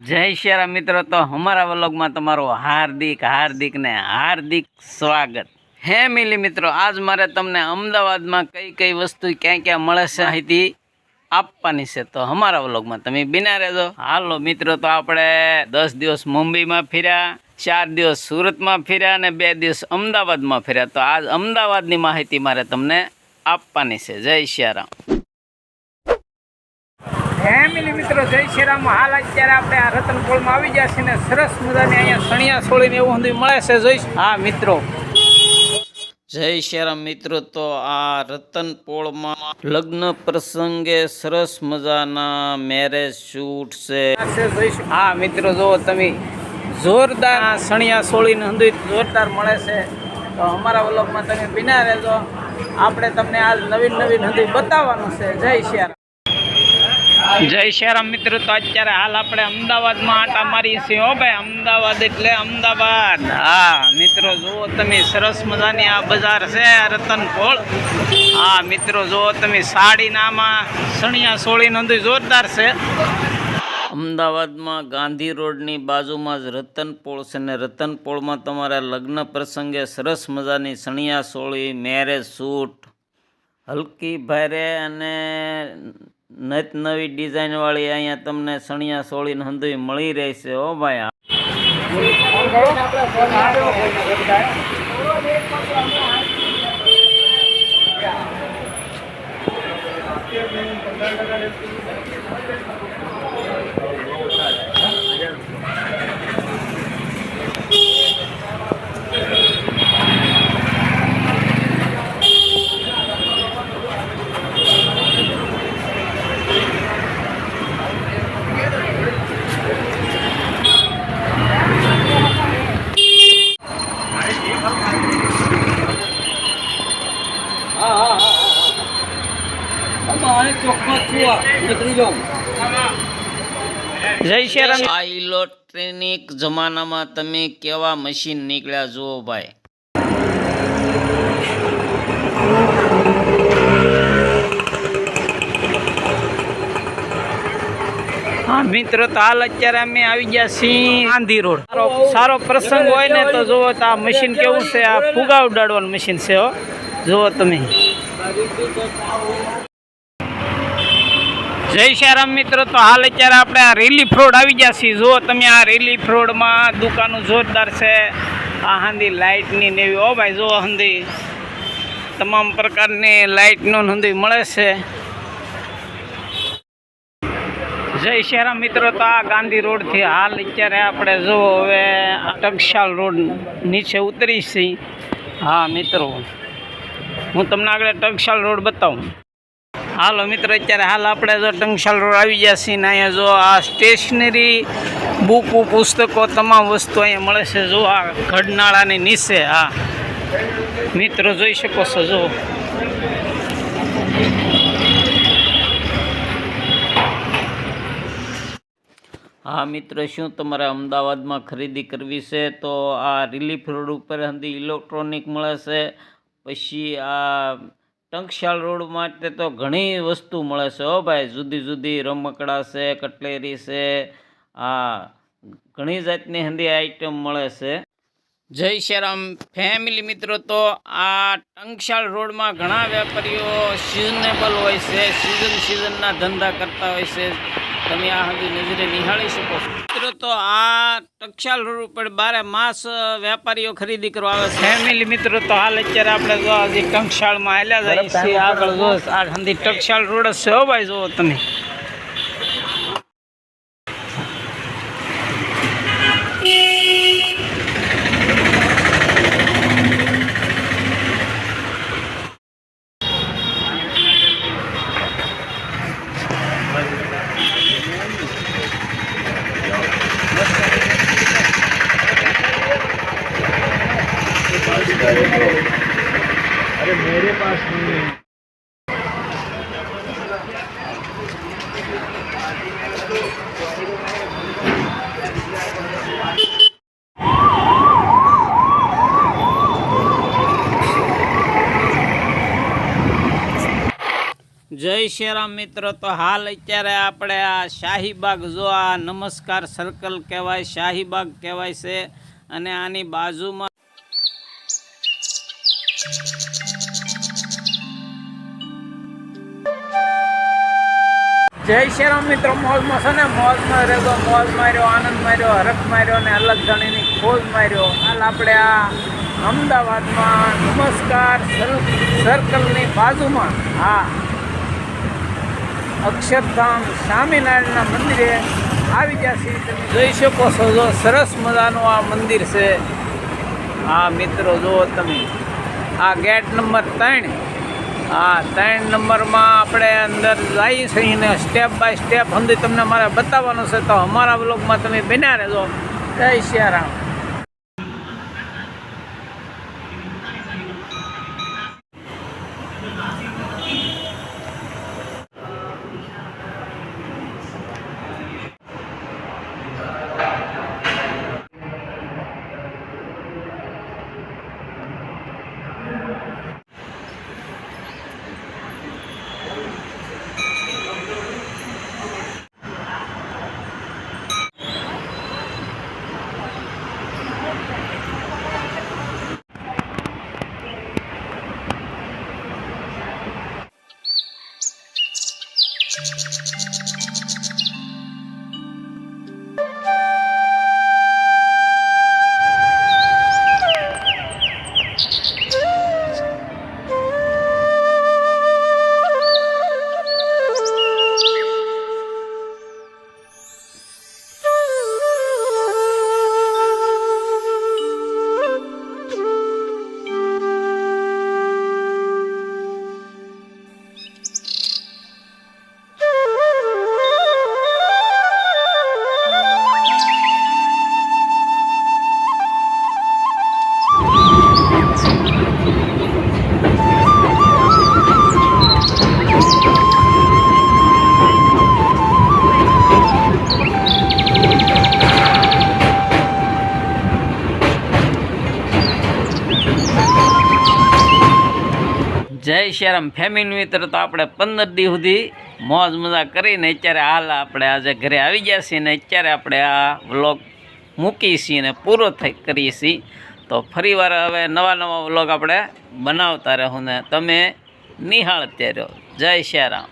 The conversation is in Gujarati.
જય શ્યારા મિત્રો, તો અમારા વ્લોગમાં તમારું હાર્દિક હાર્દિક ને હાર્દિક સ્વાગત. હે મિલી મિત્રો, આજ મારે તમને અમદાવાદમાં કઈ કઈ વસ્તુ ક્યાં ક્યાં મળે છે માહિતી આપવાની છે, તો અમારા વ્લોગમાં તમે બિના રહેજો. હાલો મિત્રો, તો આપણે દસ દિવસ મુંબઈમાં ફર્યા, ચાર દિવસ સુરતમાં ફર્યા અને બે દિવસ અમદાવાદમાં ફર્યા. તો આજ અમદાવાદની માહિતી મારે તમને આપવાની છે. જય શ્યારામ. ફેમિલી મિત્રો જય શ્રીરામ. હાલ અત્યારે આપણે આ રતનપોળમાં આવી ગયા છે ને સરસ મજાની અહીંયા સણિયા સોળીને એવું બધું મળે છે. જોઈશ? હા મિત્રો. જય શ્યારામ મિત્રો તો આ રતનપોળમાં લગ્ન પ્રસંગે સરસ મજાના મેરેજ શૂટ છે. હા મિત્રો જો તમે. જોરદાર સણિયા સોળીને હંધુય જોરદાર મળે છે. તો અમારા વ્લોગમાં તમે બિના રહેજો. આપણે તમને આજ નવીન નવીન હંધુય બતાવવાનું છે. જય શ્યારામ જય શ્યારામ મિત્રો, તો અત્યારે હાલ આપણે અમદાવાદમાં આટા મારીએ છીએ હો ભાઈ. અમદાવાદ એટલે અમદાવાદ. હા, મિત્રો, જુઓ તમે, સરસ મજાની આ બજાર છે, આ રતનપોળ હા, મિત્રો, જુઓ તમે, સાડીનામાં સણિયા સોળી નોંધી જોરદાર છે. અમદાવાદમાં ગાંધી રોડની બાજુમાં જ રતનપોળ છે ને રતનપોળમાં તમારા લગ્ન પ્રસંગે સરસ મજાની સણિયા સોળી, મેરેજ સૂટ, હલકી ભારે અને નત નવી ડિઝાઇનવાળી અહીંયા તમને સણિયા સોળીને હંધુય મળી રહેશે ઓ ભાઈ. Thank શ્યારામ આ ઇલેક્ટ્રોનિક જમાનામાં તમે કેવા મશીન નીકળ્યા જુઓ ભાઈ. હા મિત્રો તો હાલ અત્યારે અમે આવી ગયા સિંહ આંધી રોડ. સારો પ્રસંગ હોય ને તો જુઓ તો આ મશીન કેવું છે આ ફુગા ઉડાડવાનું મશીન છે હો. જુઓ તમે. જય શ્યારામ મિત્રો, તો હાલ અત્યારે આપણે આ રિલીફ રોડ આવી ગયા છીએ જો તમે આ રિલીફ રોડમાં દુકાનો જોરદાર છે. આ હાંધી લાઇટની ને એવી. હો ભાઈ જો હાંધી. તમામ પ્રકારની લાઇટનો હંધી મળે છે. જય શ્યારામ મિત્રો, તો આ ગાંધી રોડથી હાલ અત્યારે આપણે જો હવે ટકશાલ રોડ નીચે ઉતરી હા મિત્રો, હું તમને આગળ ટકશાલ રોડ બતાવું. હાલો મિત્રો, અત્યારે હાલ આપણે જો ટંકશાલ રોડ આવી ગયા છીએ ને અહીંયા જો આ સ્ટેશનરી બુકો પુસ્તકો તમામ વસ્તુ અહીંયા મળે છે. જો આ ઘડનાળાની નીચે, હા. મિત્રો જોઈ શકો છો, જો. હા મિત્રો, શું તમારે અમદાવાદમાં ખરીદી કરવી છે? તો આ રિલીફ રોડ ઉપર હંધી ઇલેક્ટ્રોનિક મળે છે. પછી આ ટંકશાલ રોડ માટે તો ઘણી વસ્તુ મળે છે હો ભાઈ. જુદી જુદી રમકડા છે, કટલેરી છે, આ ઘણી જાતની હંધી આઈટમ મળે છે. જય શ્રીરામ ફેમિલી મિત્રો, તો આ ટંકશાળ રોડમાં ઘણા વેપારીઓ સિઝનેબલ હોય છે સિઝન સિઝનના ધંધા કરતા હોય છે. તમે આ હજી નજરે નિહાળી શકો છો. મિત્રો તો આ ટંકશાળ રોડ ઉપર બારે માસ વેપારીઓ ખરીદી કરવા આવે છે. ફેમિલી મિત્રો તો હાલ અત્યારે આપણે જો હજી ટંકશાળમાં હાલ્યા જાય છીએ આગળ જો આ હજી ટંકશાળ રોડ જ अरे मेरे पास नहीं है। જય શ્રીરામ મિત્રો તો હાલ અત્યારે આપણે આ શાહીબાગ જો આ નમસ્કાર સર્કલ કહેવાય શાહીબાગ કહેવાય છે અને આની બાજુમાં જય શ્રી રામ મિત્રો, મોજમાં છે ને, મોજમાં રહેતો મોજ માર્યો, આનંદ માર્યો, હરખ માર્યો અને અલગ ધણીની ખોજ માર્યો. હાલ આપણે આ અમદાવાદમાં નમસ્કાર સર- સર્કલની બાજુમાં હા અક્ષરધામ સ્વામિનારાયણના મંદિરે આવી છીએ. તમે જોઈ શકો છો, જો સરસ મજાનું આ મંદિર છે. હા મિત્રો જુઓ તમે આ ગેટ નંબર ત્રણ હા, ત્રણ નંબરમાં આપણે અંદર જઈ છીએ સ્ટેપ બાય સ્ટેપ સમજી તમને મારે બતાવવાનું છે, તો અમારા બ્લોગમાં તમે બન્યા રહેજો. જય સિયારામ. જય શ્રી રામ ફેમિલી મિત્ર, તો આપણે પંદર દિવસ સુધી મોજ મજા કરીને અત્યારે હાલ આપણે આજે ઘરે આવી ગયા છીએ ને અત્યારે આપણે આ વ્લોગ છીએ ને પૂરો થઈ કરીએ છીએ. તો ફરીવાર હવે નવા નવા વ્લોગ આપણે બનાવતા રહું ને તમે નિહાળ રહો જય શ્રી રામ